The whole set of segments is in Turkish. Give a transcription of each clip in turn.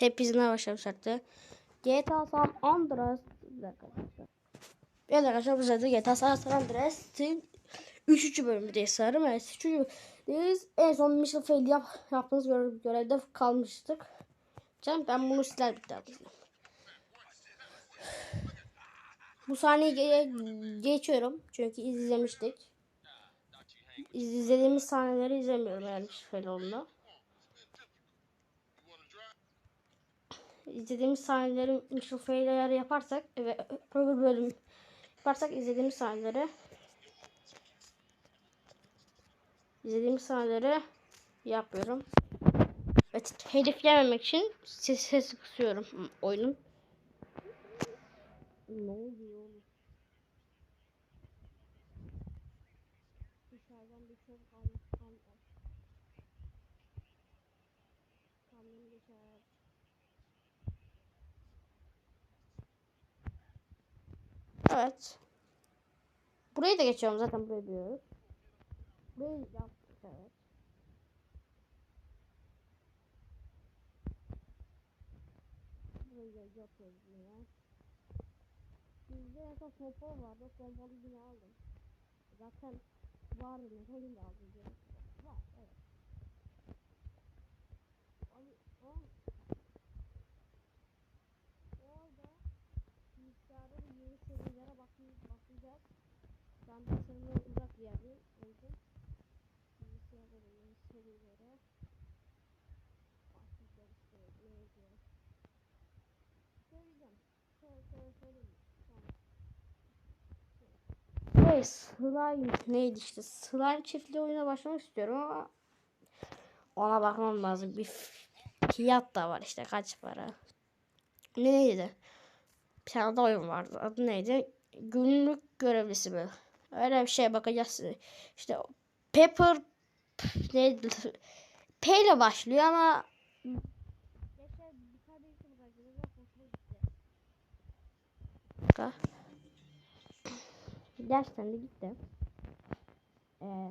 Hepinizin başlamışlardı. GTA San Andreas bir dakika. Evet arkadaşlar bu sırada GTA San Andreas'ın 3. bölümündeyiz sanırım. Evet 3. bölümdeyiz. En son Mission Fail yap, yaptığımız görev, görevde kalmıştık. Canım ben bunu siler bir daha. Bu sahneyi ge- geçiyorum. Çünkü izlemiştik. İzlediğimiz sahneleri izlemiyorum eğer Mission Fail olduğunda. İzlediğimiz sahneleri eğer yaparsak ve öbür bölüm yaparsak izlediğimiz sahneleri izlediğimiz sahneleri yapıyorum. Evet, hedeflememek için ses, ses kısıyorum oyunun. Ne oluyor Evet. Burayı da geçiyorum zaten burayı biliyoruz. Burayı yaptık evet. Burayı da yapıyoruz yine. Bizde en son vardı. Pompalı yine aldım. Zaten vardı. Neden yine aldım? Var evet. Abi, aa. Orada bilgisayarın yeni serilere bakın, bakacağız. Şu anda sınırlı uzak bir yerdeyim. O yüzden serilere bakacağız. işte, Ne? Söyleyeceğim. Söyle, söyle, söyleyeyim. Tamam. Evet, slime neydi işte? Slime çiftliği oyuna başlamak istiyorum ama ona bakmam lazım. Bir fiyat da var işte kaç para. Neydi? Bir tane de oyun vardı. Adı neydi? Günlük görevlisi mi? Öyle bir şeye bakacağız. İşte Pepper neydi? P ile başlıyor ama Dakika. Gerçekten de gitti. Ee,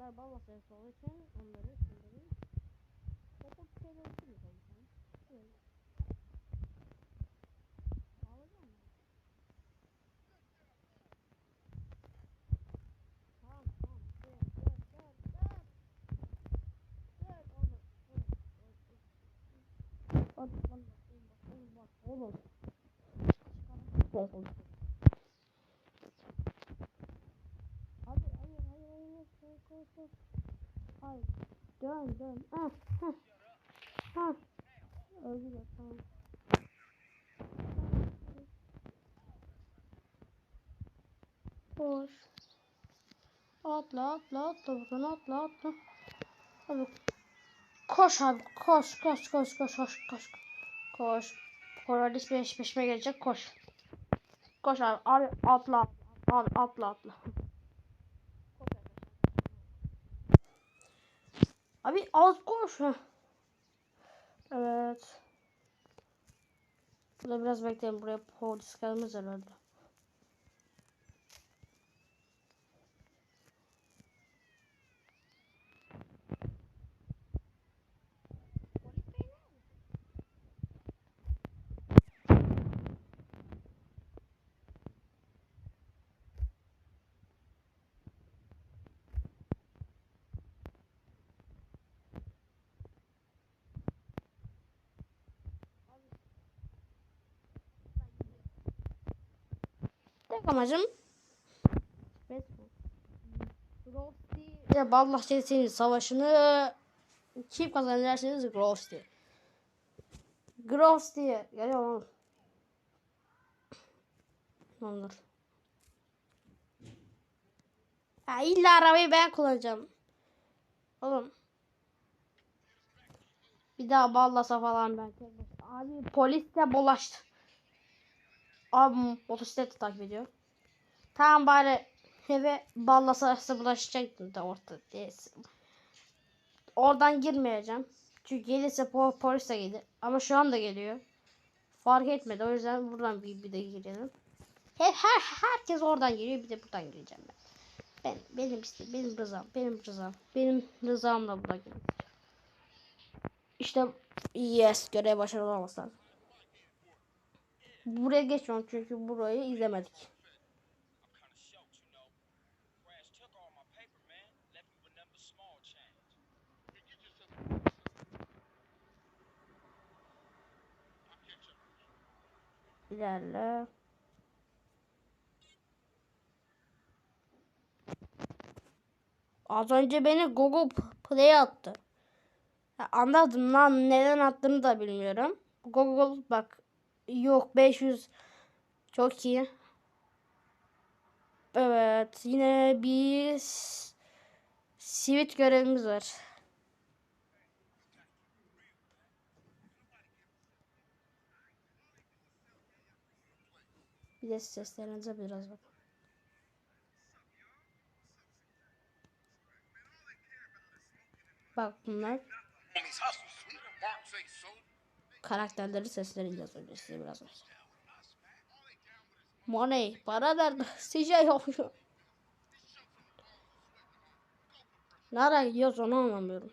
Bunlar balla sayısı olduğu için onları şimdi Okul şeyleri sileceğim sen. Sil. Alacağım mı? Tamam tamam dur dur dur dur Dur oğlum bak bak oğlum Çıkarım Abi hayır hayır hayır koy koy koy. Hayır. Dön dön. Ah, hah. Hah. Öldü de tamam. Koş. Atla atla atla buradan atla atla. Abi. Koş abi koş koş koş koş koş koş. Koş. Koradis peş peşime gelecek koş. Koş abi abi atla abi atla atla. Abi az koş. Heh. Evet. Burada biraz bekleyin. Buraya polis gelmez herhalde. Amacım ya Ballah Çetesi'nin savaşını kim kazanır derseniz Grosty. Grosty. Geliyor oğlum. Ne olur. Ya illa arabayı ben kullanacağım. Oğlum. Bir daha ballasa falan ben. Abi polis de bulaştı. Abi motosiklet takip ediyor. Tamam bari eve ballasa bulaşacaktım da ortada değilsin. Oradan girmeyeceğim. Çünkü gelirse po polis de gelir. Ama şu anda geliyor. Fark etmedi. O yüzden buradan bir, bir de girelim. Her, her, herkes oradan giriyor. Bir de buradan gireceğim ben. Ben benim işte benim rızam, benim rızam, benim rızamla buradan gireceğim. İşte yes görev başarılı olması lazım. Buraya geçmiyorum çünkü burayı izlemedik. İlerle. Az önce beni Google Play attı. Ya anladım lan neden attığını da bilmiyorum. Google bak yok 500 çok iyi. Evet yine bir sivit görevimiz var. Bir de seslerinize biraz bak. Bak bunlar karakterleri sesleri biraz önce size biraz önce. Money, para nerede? CJ yapıyor. Nereye gidiyoruz onu anlamıyorum.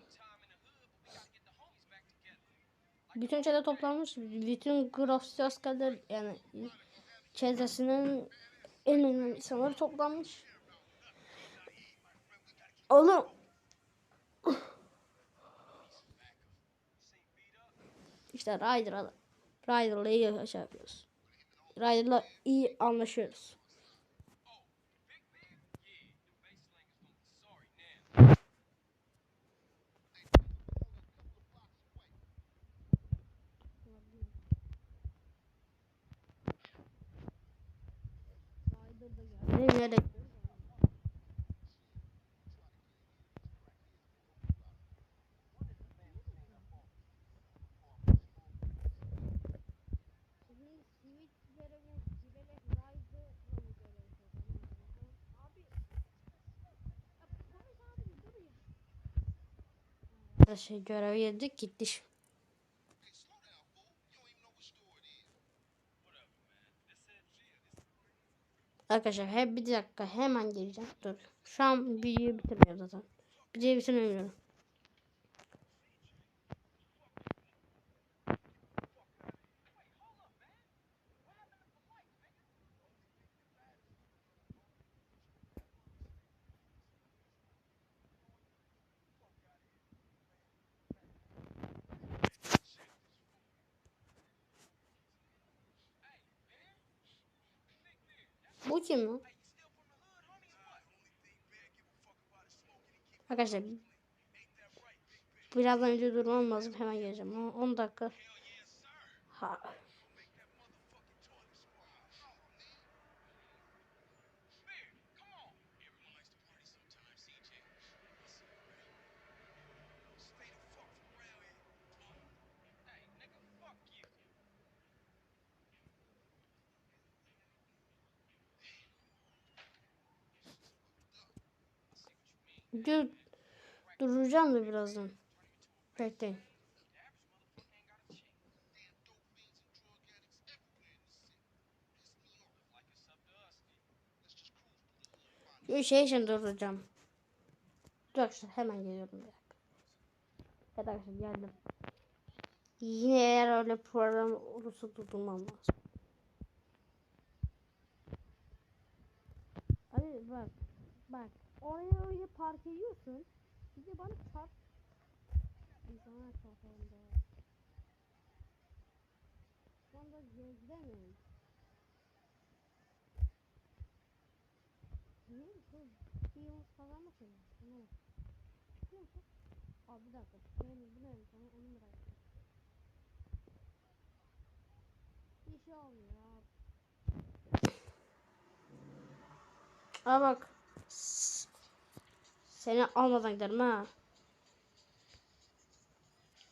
Bütün şeyler toplanmış. Bütün grafisi askerler yani çetesinin en önemli insanları toplanmış. Oğlum. İşte Ryder'la Ryder'la iyi şey yapıyoruz. Ryder'la iyi anlaşıyoruz. Nereye gidiyoruz? Şey görevi yedik gitti. Arkadaşlar hep bir dakika hemen geleceğim. Dur. Şu an videoyu bitirmiyorum zaten. Videoyu bitirmiyorum. Bu kim lan? Arkadaşlar birazdan önce durmam lazım. Hemen geleceğim. 10 dakika. Ha. Dur. Duracağım da birazdan. Bekleyin. Bir şey için duracağım. Dur arkadaşlar hemen geliyorum. Evet arkadaşlar geldim. Yine eğer öyle program olursa durdurmam lazım. Abi bak. Bak. Oraya öyle park ediyorsun. Bir de bana çarp. İnsana çarpalım da. Şu anda gezemiyorum. Niye şey? Bir yıl falan mı söylüyor? Ne? Ne oldu? Aa bir dakika. Ben bu ne? Sana onu merak ettim. Bir şey olmuyor ya. Aa bak. Seni almadan giderim ha.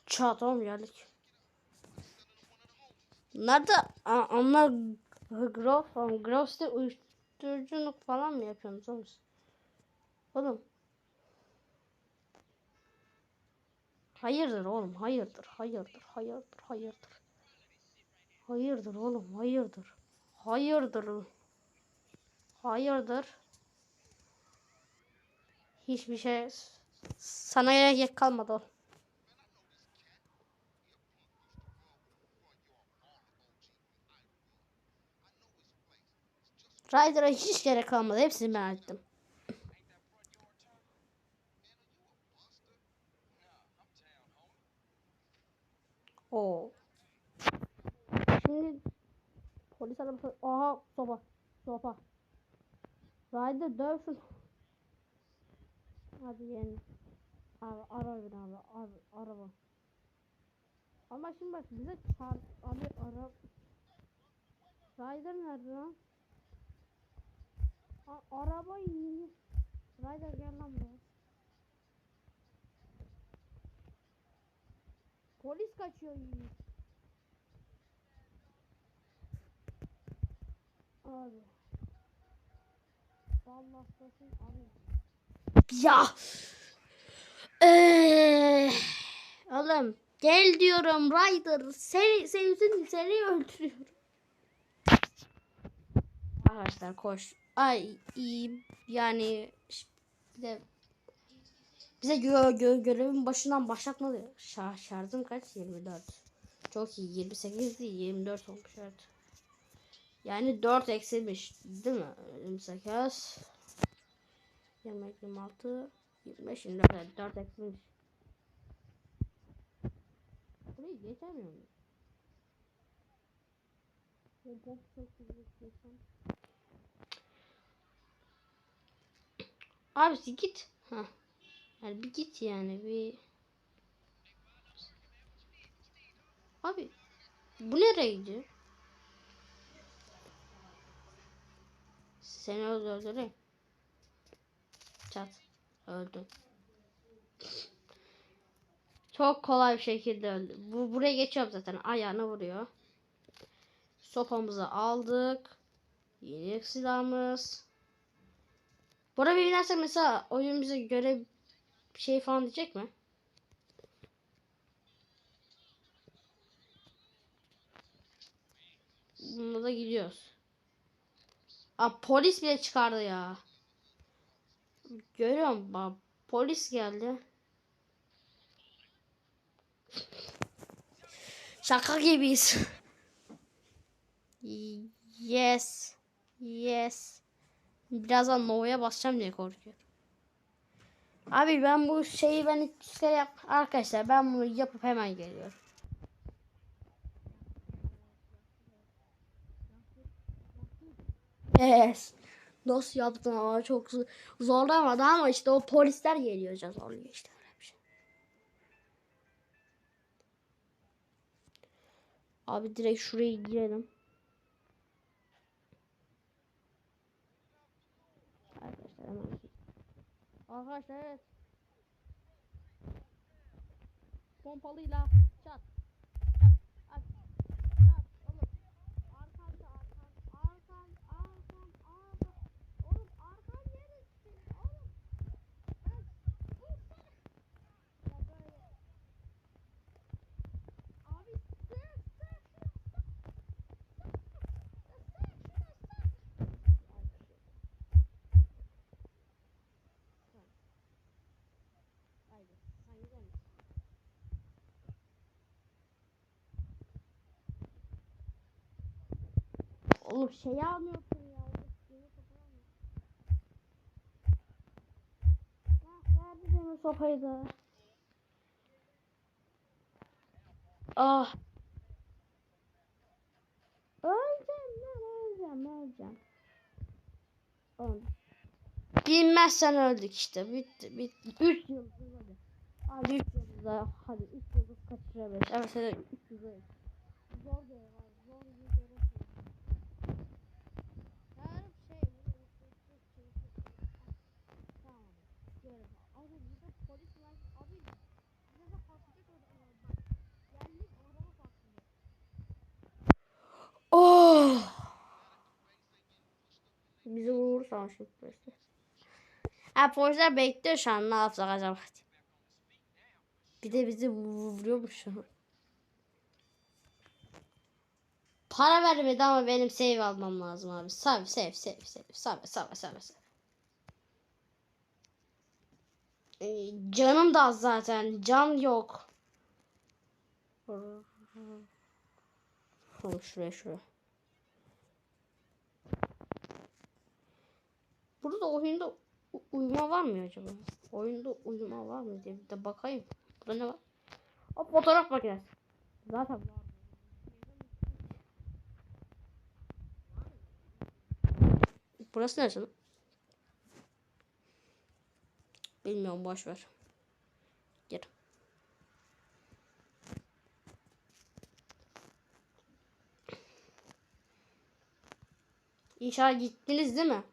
Çat oğlum geldik. Nerede? A- Onlar Grove, Grove'de uyuşturuculuk falan mı yapıyorsunuz oğlum? Oğlum. Hayırdır oğlum, hayırdır, hayırdır, hayırdır, hayırdır. Hayırdır oğlum, hayırdır. Hayırdır. Hayırdır. Hiçbir şey sana gerek kalmadı. Ryder'a hiç gerek kalmadı. Hepsini ben ettim. Oo. Şimdi polis arabası. Aha sopa. Sopa. Ryder döv şunu. Hadi yeğenim. Abi ara beni abi. Araba. Ama şimdi bak bize çarp. Abi ara. Ryder nerede lan? A araba iyi. Ryder gel lan buraya. Polis kaçıyor iyi. Abi. Vallahi sesin abi. Ya. Eee. Oğlum gel diyorum Ryder. Seni seni seni öldürüyorum. Arkadaşlar koş. Ay iyi yani de bize gö gö görevin başından başlatmadı. Şar şarjım kaç? 24. Çok iyi. 28 değil 24 olmuş evet. Yani 4 eksilmiş değil mi? 28 20 26 25 24 evet, 4 eksilmiş. Burayı geçemiyor muyum? Pom pom çok güzel geçsem. Abi git. Ha. Yani bir git yani bir. Abi bu nereye gidiyor? Seni öldüreyim. Çat. Öldüm. Çok kolay bir şekilde öldü. Bu buraya geçiyorum zaten. Ayağına vuruyor. Sopamızı aldık. Yeni silahımız. Bora bir binersek mesela oyun bize göre bir şey falan diyecek mi? Bunda da gidiyoruz. Aa, polis bile çıkardı ya. Görüyorum bak polis geldi. Şaka gibiyiz. yes. Yes. Birazdan Nova'ya basacağım diye korkuyorum. Abi ben bu şeyi ben iki kere yap. Arkadaşlar ben bunu yapıp hemen geliyorum. Yes. Nasıl yaptın ama çok zorlamadı ama işte o polisler geliyor zorluyor işte. Şey. Abi direkt şuraya girelim. Arkadaşlar hemen. Arkadaşlar evet. Pompalıyla çat. Oğlum şey almıyorsun ya. verdi demir sopayı da. Ah. Öleceğim lan öleceğim öleceğim. Oğlum. Bilmezsen öldük işte. Bitti bitti. 3 yıldız hadi. Hadi 3 yıldız. Hadi 3 yıldız kaçırabiliriz. Evet hadi 3 yıldız. Zor bir ev var. Zor bir görev. Her şey bunu Tamam. Görev. Abi burada polis var. Abi bize de patlayacak orada. Bak. Geldik araba patlıyor. Oh. Bizi vurursa şu polisler. Ha polisler bekliyor şu an ne yapacak acaba? Bir de bizi vuruyormuş şu an. Para vermedi ama benim save almam lazım abi. Save save save save save save save save. Ee, canım da az zaten. Can yok. Oğlum şuraya şuraya. Burada oyunda uyuma var mı acaba? Oyunda uyuma var mı diye bir de bakayım. Burada ne var? O fotoğraf makinesi. Zaten var. Burası neresi? lan? Bilmiyorum boş ver. Gir. İnşallah gittiniz değil mi?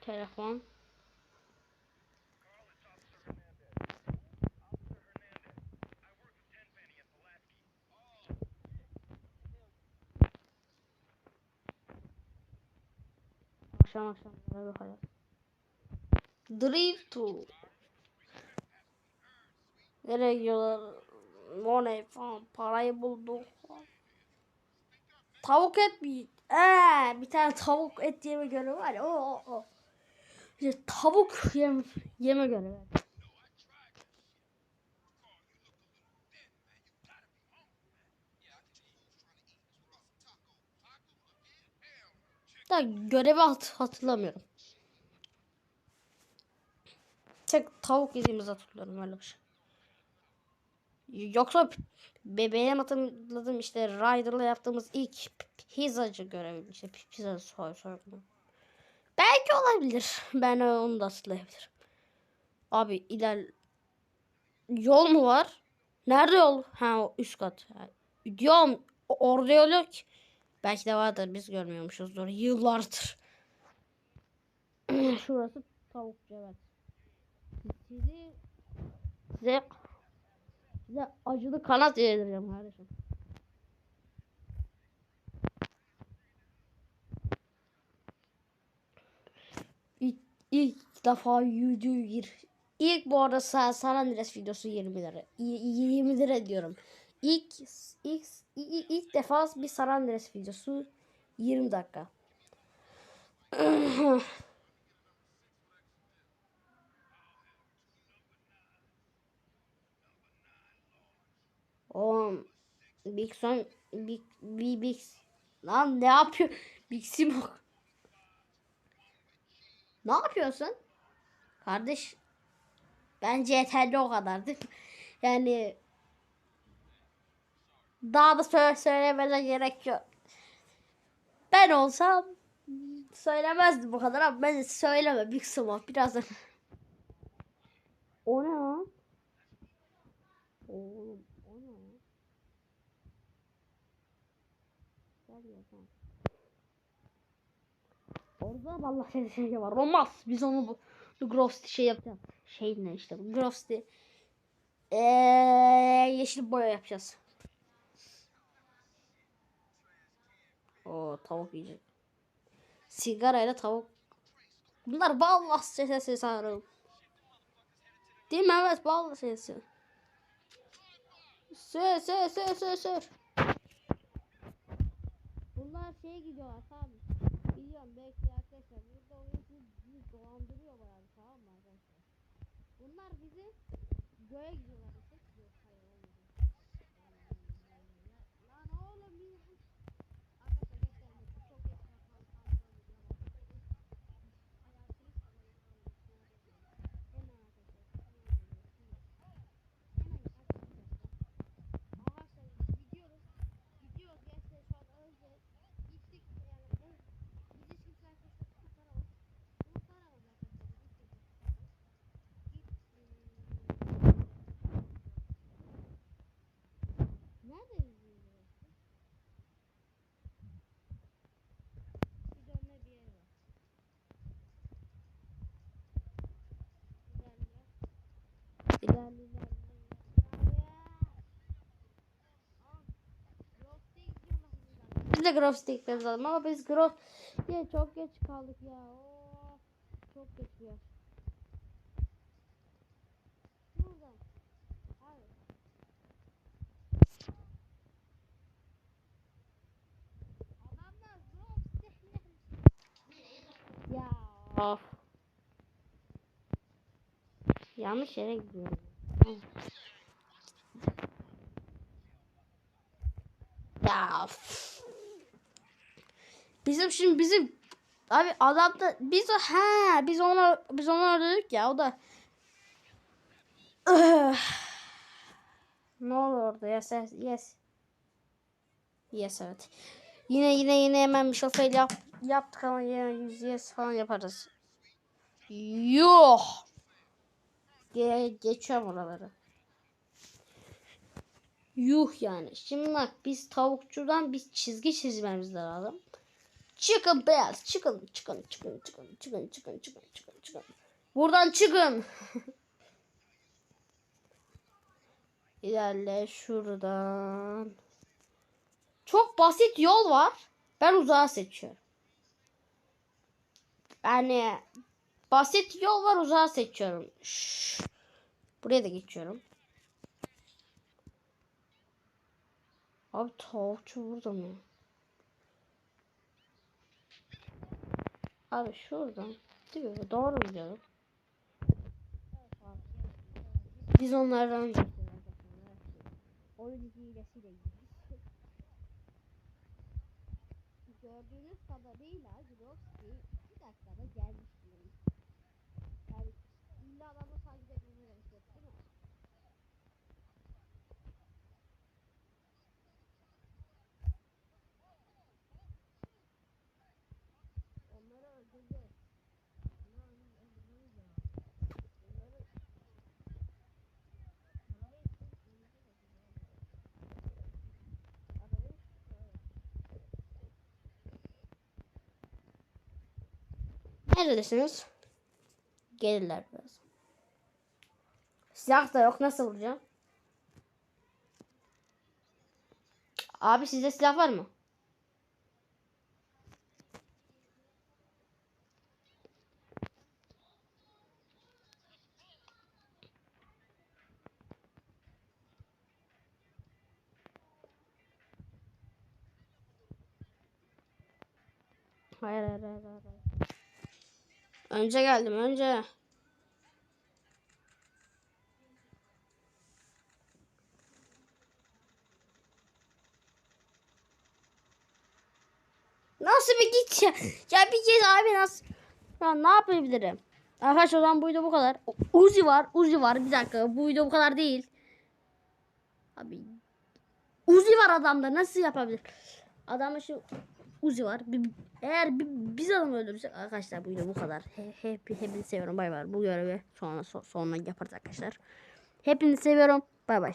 Telefon. Akşam akşam böyle bir hayat. Drive to. Nereye gidiyorlar? Money falan parayı bulduk. Tavuk et mi? Ee, bir tane tavuk et yeme görevi var ya. O, o, o. Tavuk yem, yeme görevi. Da görevi hat hatırlamıyorum. Tek tavuk yediğimizi hatırlıyorum öyle bir şey. Yoksa bebeğim hatırladım işte Ryder'la yaptığımız ilk pizzacı görevi işte pizza soy soygunu. Belki olabilir. Ben onu da hatırlayabilirim. Abi iler yol mu var? Nerede yol? Ha üst kat. Ha, Diyorum orada yol yok ki. Belki de vardır biz görmüyormuşuzdur yıllardır. Şurası tavukçu evet. Sizi size size acılı kanat yedireceğim kardeşim. İlk, ilk defa video gir. İlk bu arada San, Andreas videosu 20 lira. Y- 20 lira diyorum. İlk, ilk, ilk, ilk defa bir San Andreas videosu 20 dakika. Oğlum Big Son Big Big Big Lan ne yapıyor? Big Smoke. Ne yapıyorsun? Kardeş bence yeterli o kadar değil mi? Yani daha da söyle söylemene gerek yok. Ben olsam söylemezdim bu kadar ama ben söyleme Big Smoke birazdan. O ne lan? Oğlum o ne ya? Gel ya tamam. Orada vallahi şey, şey var. Olmaz. Biz onu bu, bu Grosty şey yapacağız. Şey ne işte bu Grosty. Eee yeşil boya yapacağız. O tavuk yiyecek. Sigarayla tavuk. Bunlar bal sesi sanırım. Değil mi? Evet bal sesi. Sür sür sür sür sür. Bunlar şeye gidiyorlar tamam. Biliyorum belki Bunlar bizi göğe. De Grove gitmemiz lazım ama biz Grove diye çok geç kaldık ya. Oo, çok geç ya. Buradan. Ya. Of. Yanlış yere gidiyorum. Ya. üf. Bizim şimdi bizim abi adam da biz o ha biz onu biz onu öldürdük ya o da Üh. ne olur orada yes yes yes evet yine yine yine hemen bir şoför yap, yaptık ama yine yüz yes falan yaparız yuh Ge geçiyorum oraları Yuh yani. Şimdi bak biz tavukçudan biz çizgi çizmemiz lazım. Çıkın beyaz. Çıkın. Çıkın. Çıkın. Çıkın. Çıkın. Çıkın. Çıkın. Çıkın. Çıkın. Buradan çıkın. İlerle şuradan. Çok basit yol var. Ben uzağı seçiyorum. Yani basit yol var uzağı seçiyorum. Şşş. Buraya da geçiyorum. Abi tavukçu burada mı? Abi şuradan. Değil mi? Doğru mu diyorum? Biz onlardan Oyun hilesiyle. Gördüğünüz kadarıyla Groski bir dakikada gelmiş diyorum. Yani illa adamı takip etmemi gerekecek değil mi? Onları öldüreceğiz. Onları öldürmemiz lazım. Onları... Arabayı Arabayı Neredesiniz? Gelirler biraz. Silah da yok. Nasıl vuracağım? Abi sizde silah var mı? Hayır hayır hayır hayır. Önce geldim önce. Nasıl bir git ya? Ya bir git abi nasıl? Ya ne yapabilirim? Arkadaşlar o zaman bu video bu kadar. Uzi var, Uzi var. Bir dakika bu video bu kadar değil. Abi Uzi var adamda nasıl yapabilir? Adamda şu Uzi var. Bir- eğer bir, biz adamı öldürürsek arkadaşlar bu video bu kadar. He, hep, hepinizi seviyorum. Bay bay. Bu görevi sonra so- sonra yaparız arkadaşlar. Hepinizi seviyorum. Bay bay.